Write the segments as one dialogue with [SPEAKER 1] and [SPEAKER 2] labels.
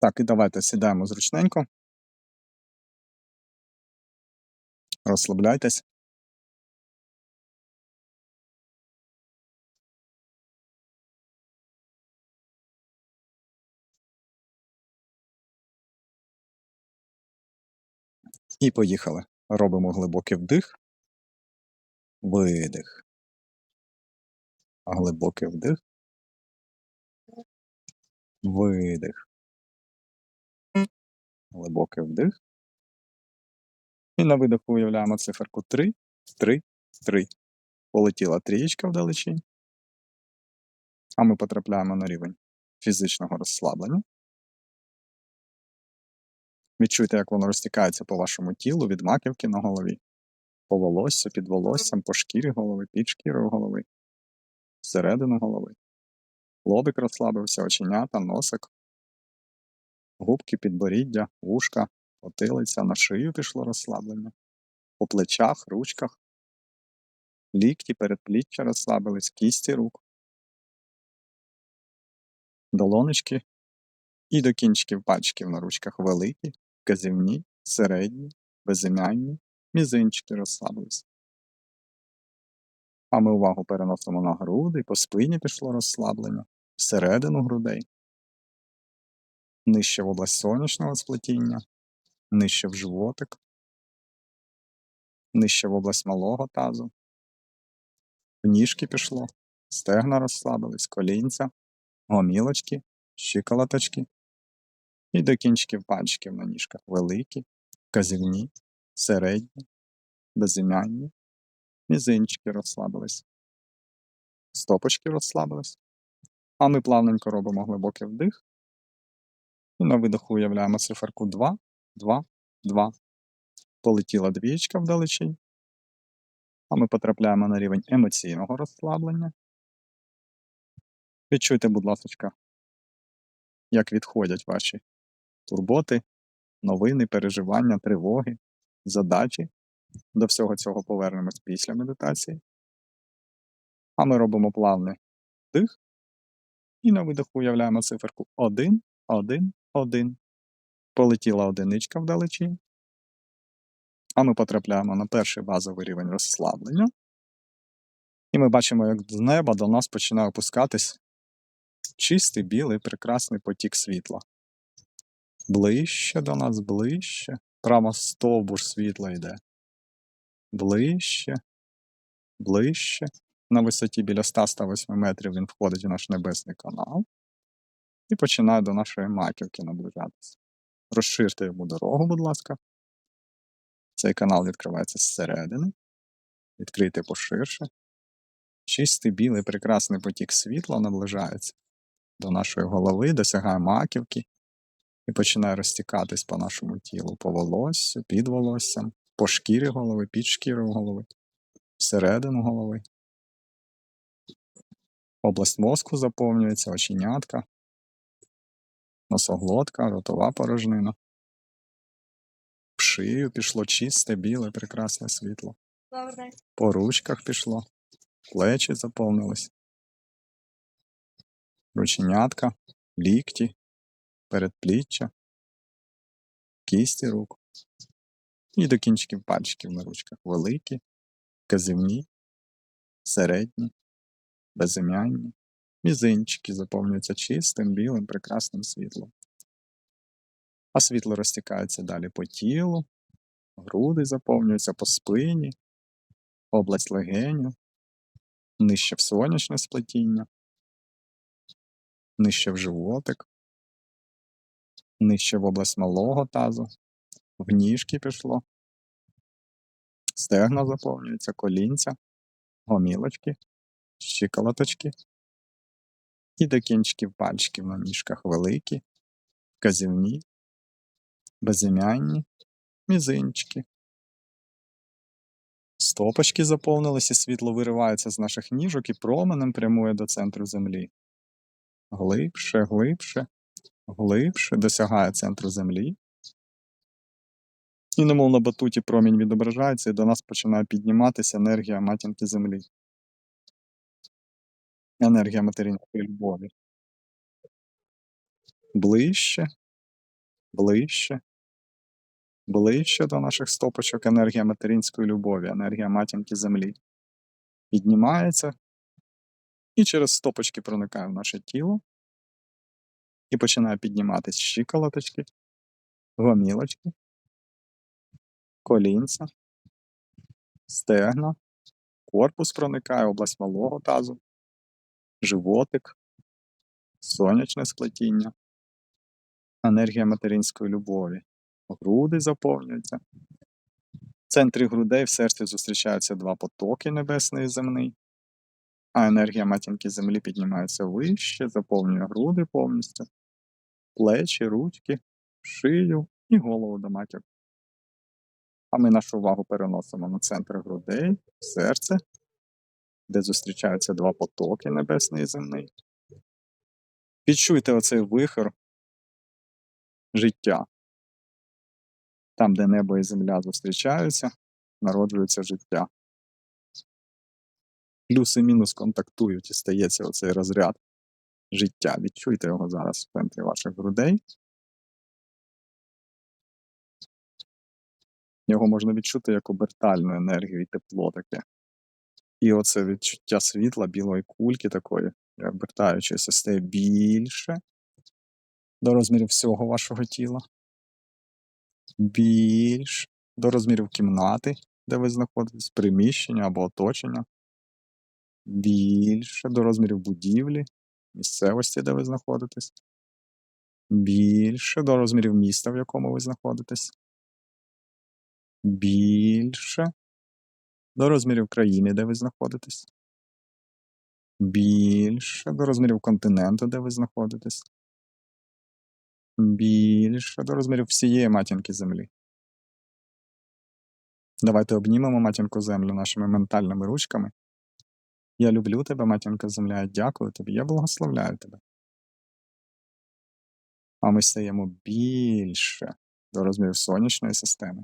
[SPEAKER 1] Так, і давайте сідаємо зручненько. Розслабляйтесь. І поїхали. Робимо глибокий вдих, видих. Глибокий вдих. Видих. Глибокий вдих. І на видиху уявляємо циферку 3, 3, 3. Полетіла трієчка вдалечінь. А ми потрапляємо на рівень фізичного розслаблення. Відчуйте, як воно розтікається по вашому тілу від маківки на голові, по волосся, під волоссям, по шкірі голови, під шкірою голови, всередину голови. Лобик розслабився, оченята, носик, губки, підборіддя, вушка, потилиця, на шию пішло розслаблення, по плечах, ручках, лікті, передпліччя розслабились, кісті рук, долонечки і до кінчиків пальчиків на ручках великі, вказівні, середні, безім'янні, мізинчики розслабились. А ми увагу переносимо на груди, по спині пішло розслаблення, всередину грудей, нижче в область сонячного сплетіння, нижче в животик, нижче в область малого тазу, в ніжки пішло, стегна розслабились, колінця, гомілочки, щиколоточки і до кінчиків пальчиків на ніжках великі, вказівні, середні, безім'янні, мізинчики розслабились, стопочки розслабились. А ми плавненько робимо глибокий вдих. І на видоху уявляємо циферку 2, 2, 2. Полетіла двієчка вдалечінь. А ми потрапляємо на рівень емоційного розслаблення. Відчуйте, будь ласка, як відходять ваші турботи, новини, переживання, тривоги, задачі. До всього цього повернемось після медитації. А ми робимо плавний вдих. І на видоху уявляємо циферку 1, 1, 1. Полетіла одиничка вдалечінь. А ми потрапляємо на перший базовий рівень розслаблення. І ми бачимо, як з неба до нас починає опускатись чистий білий прекрасний потік світла. Ближче до нас, ближче. Прямо стовбур світла йде. Ближче, ближче. На висоті біля 100-108 метрів він входить у наш небесний канал і починає до нашої маківки наближатися. Розширте йому дорогу, будь ласка. Цей канал відкривається зсередини. Відкрийте поширше. Чистий білий прекрасний потік світла наближається до нашої голови, досягає маківки і починає розтікатись по нашому тілу, по волоссю, під волоссям, по шкірі голови, під шкірою голови, всередину голови. Область мозку заповнюється, оченятка, носоглотка, ротова порожнина. В шию пішло чисте, біле, прекрасне світло. По ручках пішло, плечі заповнились, рученятка, лікті, передпліччя, кісті рук. І до кінчиків пальчиків на ручках великі, казівні, середні, безім'янні, мізинчики заповнюються чистим, білим, прекрасним світлом. А світло розтікається далі по тілу, груди заповнюються по спині, область легеню, нижче в сонячне сплетіння, нижче в животик, нижче в область малого тазу, в ніжки пішло, стегна заповнюються, колінця, гомілочки, щиколоточки і до кінчиків пальчиків на ніжках великі, казівні, безім'янні, мізинчики. Стопочки заповнилися, світло виривається з наших ніжок і променем прямує до центру землі. Глибше, глибше, глибше досягає центру землі. І немов на батуті промінь відображається, і до нас починає підніматися енергія матінки землі. Енергія материнської любові. Ближче, ближче, ближче до наших стопочок енергія материнської любові, енергія матінки землі. Піднімається і через стопочки проникає в наше тіло і починає підніматись щиколоточки, гомілочки, колінця, стегна, корпус проникає, область малого тазу, животик, сонячне сплетіння, енергія материнської любові. Груди заповнюються. В центрі грудей в серці зустрічаються два потоки небесний і земний, а енергія матінки землі піднімається вище, заповнює груди повністю, плечі, ручки, шию і голову до матір. А ми нашу увагу переносимо на центр грудей, серце, де зустрічаються два потоки небесний і земний. Відчуйте оцей вихор життя. Там, де небо і земля зустрічаються, народжується життя. Плюс і мінус контактують і стається оцей розряд життя. Відчуйте його зараз в центрі ваших грудей. Його можна відчути як обертальну енергію і тепло таке. І оце відчуття світла, білої кульки такої, обертаючися, стає більше до розмірів всього вашого тіла. Більш до розмірів кімнати, де ви знаходитесь, приміщення або оточення. Більше до розмірів будівлі, місцевості, де ви знаходитесь. Більше до розмірів міста, в якому ви знаходитесь. Більше до розмірів країни, де ви знаходитесь. Більше до розмірів континенту, де ви знаходитесь. Більше до розмірів всієї матінки землі. Давайте обнімемо матінку землю нашими ментальними ручками. Я люблю тебе, матінка земля, дякую тобі, я благословляю тебе. А ми стаємо більше до розмірів сонячної системи.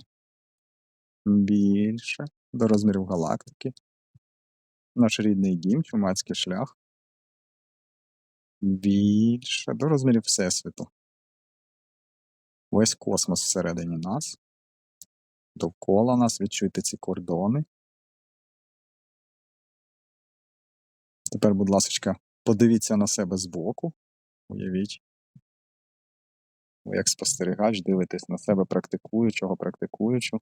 [SPEAKER 1] Більше до розмірів галактики. Наш рідний дім, чумацький шлях. Більше до розмірів Всесвіту. Весь космос всередині нас. Довкола нас відчуйте ці кордони. Тепер, будь ласка, подивіться на себе збоку. Уявіть. Ви як спостерігач дивитесь на себе практикуючого, практикуючу.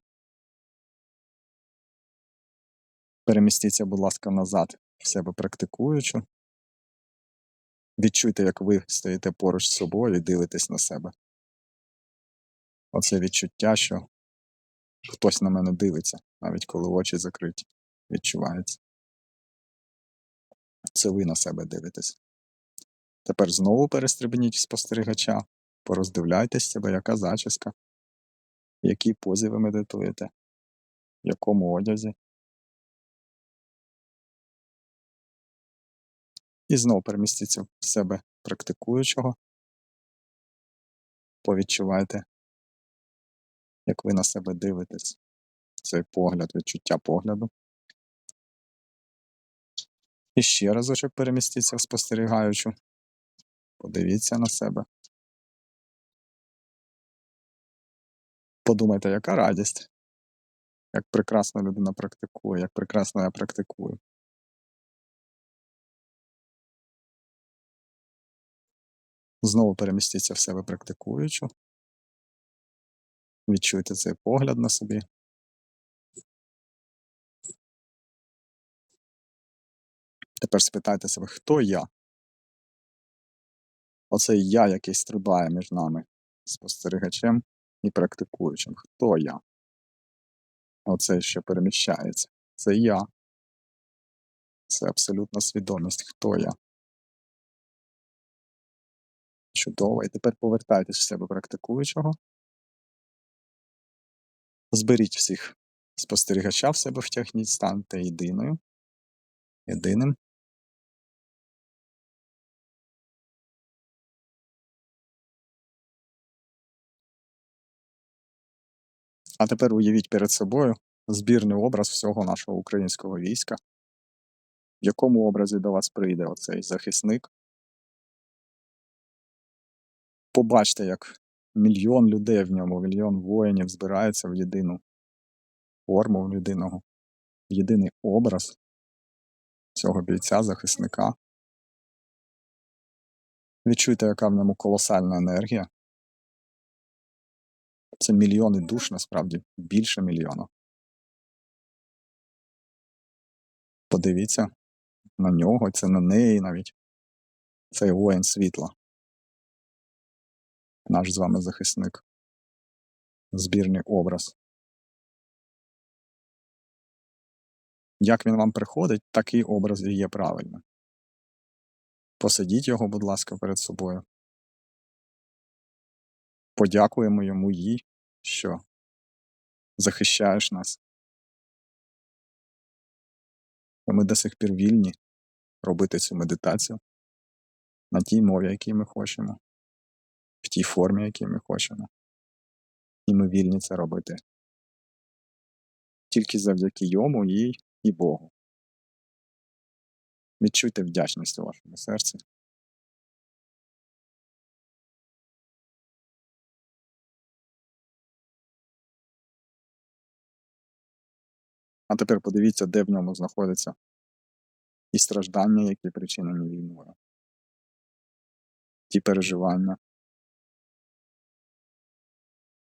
[SPEAKER 1] Перемістіться, будь ласка, назад в себе практикуючу. Відчуйте, як ви стоїте поруч з собою і дивитесь на себе. Оце відчуття, що хтось на мене дивиться, навіть коли очі закриті, відчувається. Це ви на себе дивитесь. Тепер знову перестрибніть спостерігача, пороздивляйтесь себе, яка зачіска, в якій позі ви медитуєте, в якому одязі. І знову перемістіться в себе практикуючого, повідчувайте, як ви на себе дивитесь, цей погляд, відчуття погляду. І ще разочок перемістіться в спостерігаючу. Подивіться на себе. Подумайте, яка радість, як прекрасно людина практикує, як прекрасно я практикую. Знову перемістіться в себе практикуючу. Відчуйте цей погляд на собі. Тепер спитайте себе, хто я? Оцей я, який стрибає між нами, спостерігачем і практикуючим. Хто я? Оцей, що переміщається. Це я. Це абсолютна свідомість. Хто я? Чудово. І тепер повертайтесь в себе практикуючого. Зберіть всіх спостерігача в себе втягніть, станьте єдиною. Єдиним. А тепер уявіть перед собою збірний образ всього нашого українського війська, в якому образі до вас прийде оцей захисник. Побачте, як мільйон людей в ньому, мільйон воїнів збирається в єдину форму, в єдиного, в єдиний образ цього бійця, захисника. Відчуйте, яка в ньому колосальна енергія. Це мільйони душ, насправді, більше мільйона. Подивіться на нього, це на неї навіть. Цей воїн світла. Наш з вами захисник. Збірний образ. Як він вам приходить, такий образ і є правильним. Посадіть його, будь ласка, перед собою. Подякуємо йому їй, що захищаєш нас. Ми до сих пір вільні робити цю медитацію на тій мові, якій ми хочемо, в тій формі, якій ми хочемо. І ми вільні це робити. Тільки завдяки йому, їй і Богу. Відчуйте вдячність у вашому серці. А тепер подивіться, де в ньому знаходяться і страждання, які причинені війною, ті переживання,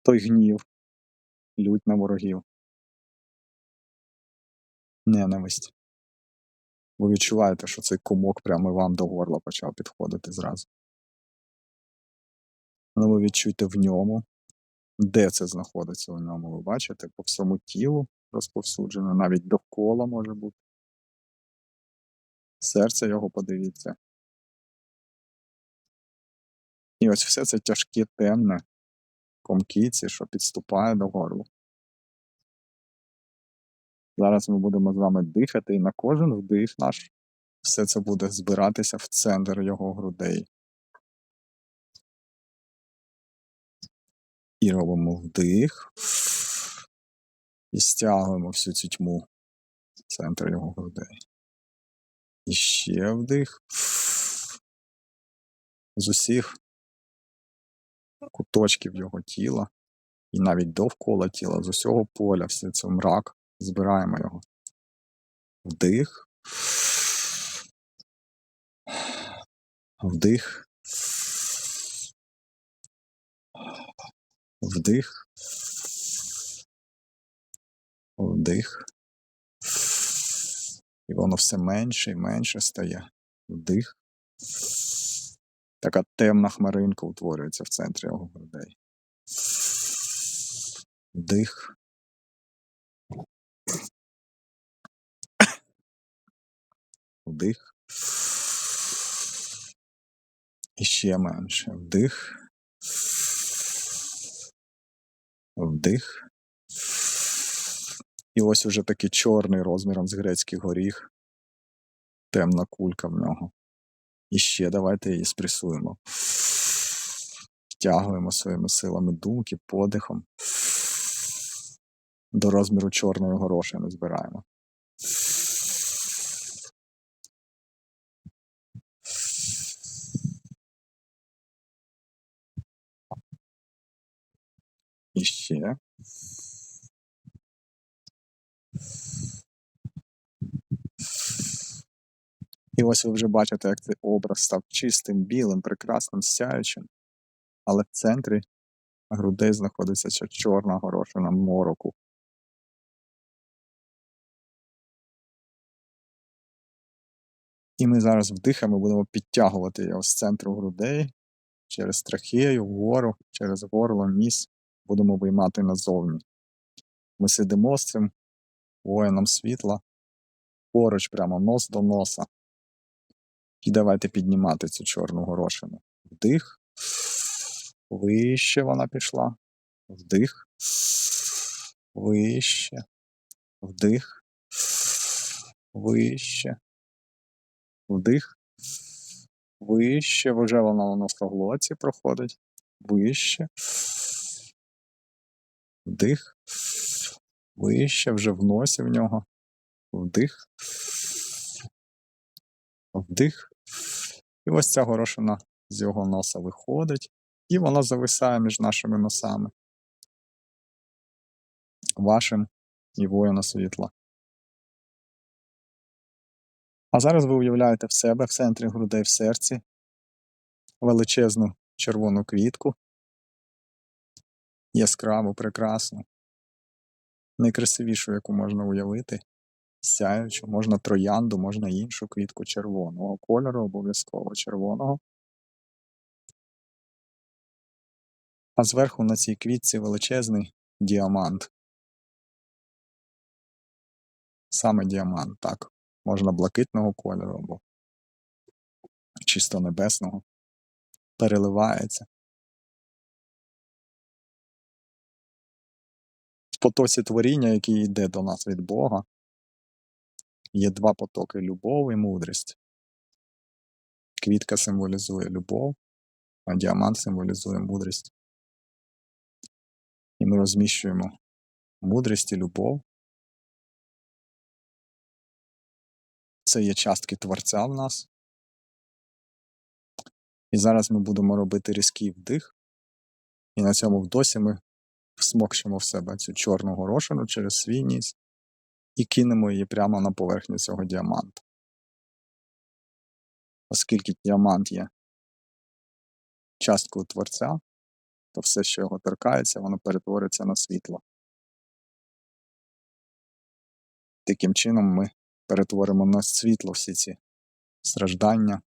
[SPEAKER 1] той гнів, лють на ворогів, ненависть. Ви відчуваєте, що цей комок прямо вам до горла почав підходити зразу. Ну, ви відчуйте в ньому, де це знаходиться у ньому. Ви бачите, по всьому тілу розповсюджено, навіть довкола може бути. Серце його подивіться. І ось все це тяжке, темне, комкіці, що підступає до горла. Зараз ми будемо з вами дихати, і на кожен вдих наш все це буде збиратися в центр його грудей. І робимо вдих. І стягуємо всю цю тьму в центр його грудей. І ще вдих. З усіх куточків його тіла, і навіть довкола тіла, з усього поля, все це мрак, збираємо його. Вдих. Вдих. Вдих. Вдих. І воно все менше і менше стає. Вдих. Така темна хмаринка утворюється в центрі його грудей. Вдих. Вдих. І ще менше. Вдих. Вдих. І ось уже такий чорний розміром з грецький горіх. Темна кулька в нього. І ще давайте її спресуємо. Втягуємо своїми силами думки, подихом. До розміру чорної горошини збираємо. І ще. І ось ви вже бачите, як цей образ став чистим, білим, прекрасним, сяючим. Але в центрі грудей знаходиться ця чорна горошина мороку. І ми зараз вдихами будемо підтягувати його з центру грудей через трахею, вгору, через горло, ніс будемо виймати назовні. Ми сидимо з цим воїном світла поруч, прямо нос до носа. І давайте піднімати цю чорну горошину. Вдих. Вище вона пішла. Вдих. Вище. Вдих. Вище. Вдих. Вище. Вже вона у нас в глоці проходить. Вище. Вдих. Вище вже в носі в нього. Вдих. Вдих. І ось ця горошина з його носа виходить І воно зависає між нашими носами. Вашим і воїна світла. А зараз ви уявляєте в себе в центрі грудей в серці величезну червону квітку, яскраву, прекрасну, найкрасивішу, яку можна уявити, сяючу, можна троянду, можна іншу квітку червоного кольору, обов'язково червоного. А зверху на цій квітці величезний діамант. Саме діамант, так. Можна блакитного кольору або чисто небесного. Переливається. В потоці творіння, який йде до нас від Бога, є два потоки любов і мудрість. Квітка символізує любов, а діамант символізує мудрість. І ми розміщуємо мудрість і любов. Це є частки Творця в нас. І зараз ми будемо робити різкий вдих, і на цьому вдосі ми всмокчемо в себе цю чорну горошину через свій ніс і кинемо її прямо на поверхню цього діаманта. Оскільки діамант є часткою творця, то все, що його торкається, воно перетвориться на світло. Таким чином ми перетворимо на світло всі ці страждання,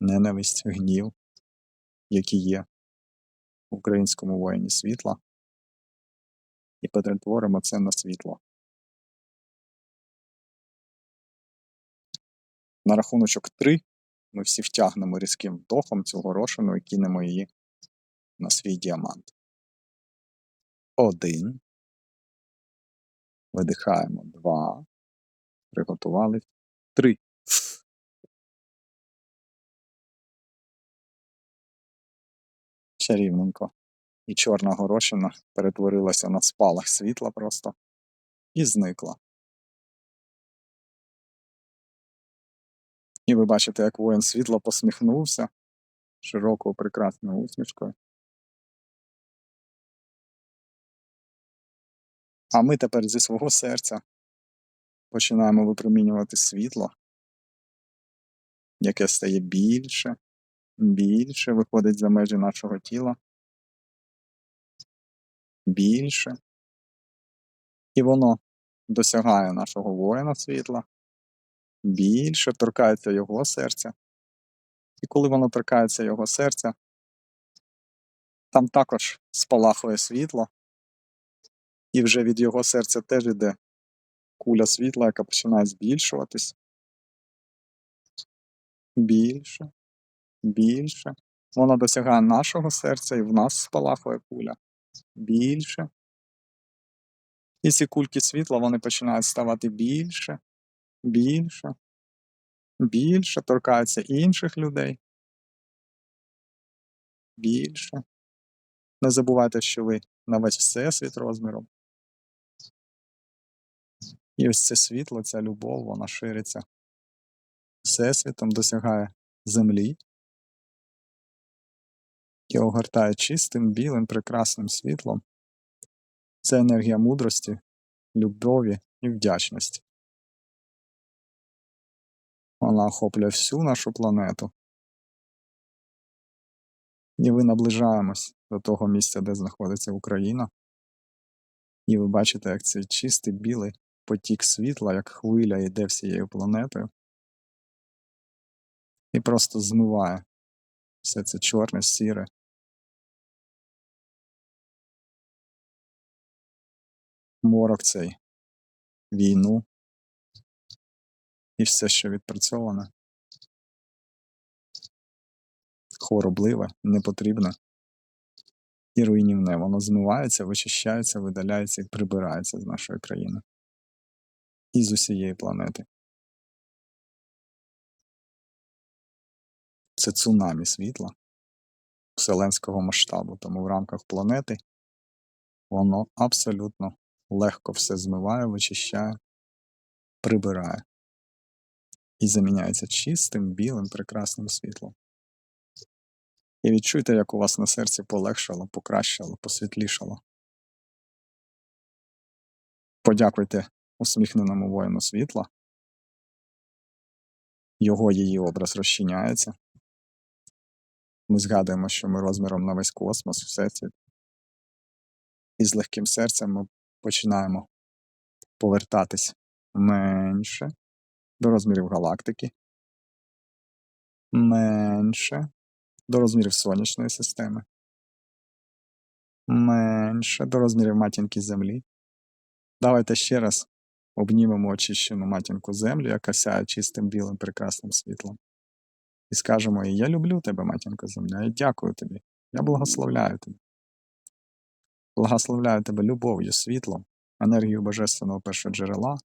[SPEAKER 1] ненависть, гнів, які є в українському воїні світла, і перетворимо це на світло. На рахуночок 3 ми всі втягнемо різким вдохом цю горошину і кинемо її на свій діамант. Один. Видихаємо два. Приготувались. Три. Чарівненько. І чорна горошина перетворилася на спалах світла просто і зникла. І ви бачите, як воїн світла посміхнувся широкою прекрасною усмішкою. А ми тепер зі свого серця починаємо випромінювати світло, яке стає більше, більше виходить за межі нашого тіла. Більше. І воно досягає нашого воїна світла, більше торкається його серця. І коли воно торкається його серця, там також спалахує світло, і вже від його серця теж іде куля світла, яка починає збільшуватись. Більше, більше. Вона досягає нашого серця, і в нас спалахує куля. Більше. І ці кульки світла вони починають ставати більше, більше, більше, торкаються інших людей. Більше. Не забувайте, що ви на весь всесвіт розміром. І ось це світло, ця любов, вона шириться всесвітом, досягає землі і огортає чистим, білим, прекрасним світлом. Це енергія мудрості, любові і вдячності. Вона охоплює всю нашу планету. І ви наближаємось до того місця, де знаходиться Україна. І ви бачите, як цей чистий білий потік світла, як хвиля йде всією планетою. І просто змиває все це чорне, сіре. Морок цей, війну і все, що відпрацьоване, хворобливе, непотрібне і руйнівне. Воно змивається, вичищається, видаляється і прибирається з нашої країни. І з усієї планети. Це цунамі світла вселенського масштабу, тому в рамках планети воно абсолютно легко все змиває, вичищає, прибирає і заміняється чистим, білим, прекрасним світлом. І відчуйте, як у вас на серці полегшало, покращало, посвітлішало. Подякуйте усміхненому воїну світла. Його її образ розчиняється. Ми згадуємо, що ми розміром на весь космос, всесвіт. І з легким серцем ми починаємо повертатись менше до розмірів галактики, менше до розмірів сонячної системи, менше до розмірів матінки Землі. Давайте ще раз обнімемо очищену матінку Землю, яка сяє чистим білим прекрасним світлом. І скажемо їй, я люблю тебе, матінко Земля, я дякую тобі, я благословляю тебе. Благословляю тебе любов'ю, світлом, енергією божественного першоджерела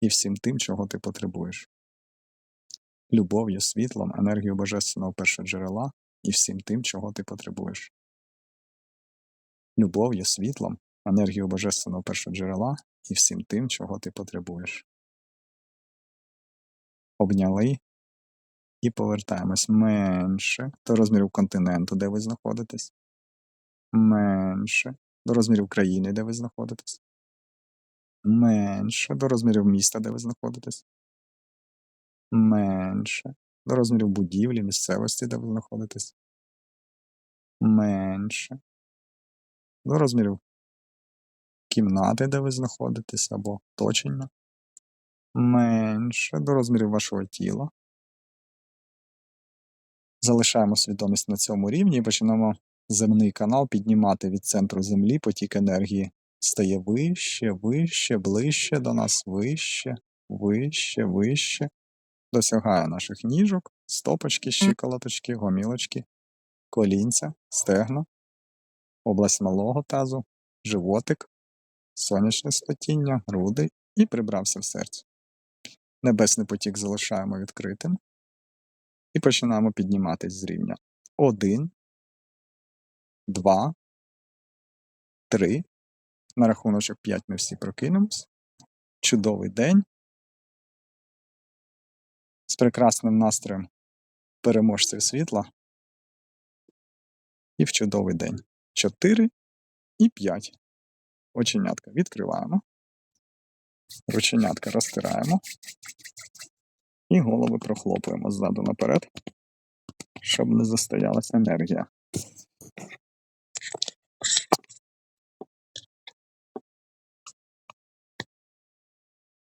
[SPEAKER 1] і всім тим, чого ти потребуєш. Любов'ю, світлом, енергією божественного першоджерела і всім тим, чого ти потребуєш. Любов'ю, світлом, енергією божественного першоджерела і всім тим, чого ти потребуєш. Обняли і повертаємось менше до розмірів континенту, де ви знаходитесь, менше до розмірів країни, де ви знаходитесь, менше до розмірів міста, де ви знаходитесь, менше до розмірів будівлі, місцевості, де ви знаходитесь, менше до розмірів кімнати, де ви знаходитесь, або оточення, менше до розмірів вашого тіла. Залишаємо свідомість на цьому рівні і почнемо земний канал піднімати від центру Землі потік енергії. Стає вище, вище, ближче до нас, вище, вище, вище. Досягає наших ніжок, стопочки, щиколоточки, гомілочки, колінця, стегна, область малого тазу, животик, сонячне сплетіння, груди і прибрався в серце. Небесний потік залишаємо відкритим. І починаємо підніматись з рівня. Один, два, три. На рахуночок 5 ми всі прокинемось. Чудовий день. З прекрасним настроєм переможців світла. І в чудовий день. 4 і 5. Оченятка відкриваємо. Рученятка розтираємо. І голови прохлопуємо ззаду наперед, щоб не застоялася енергія.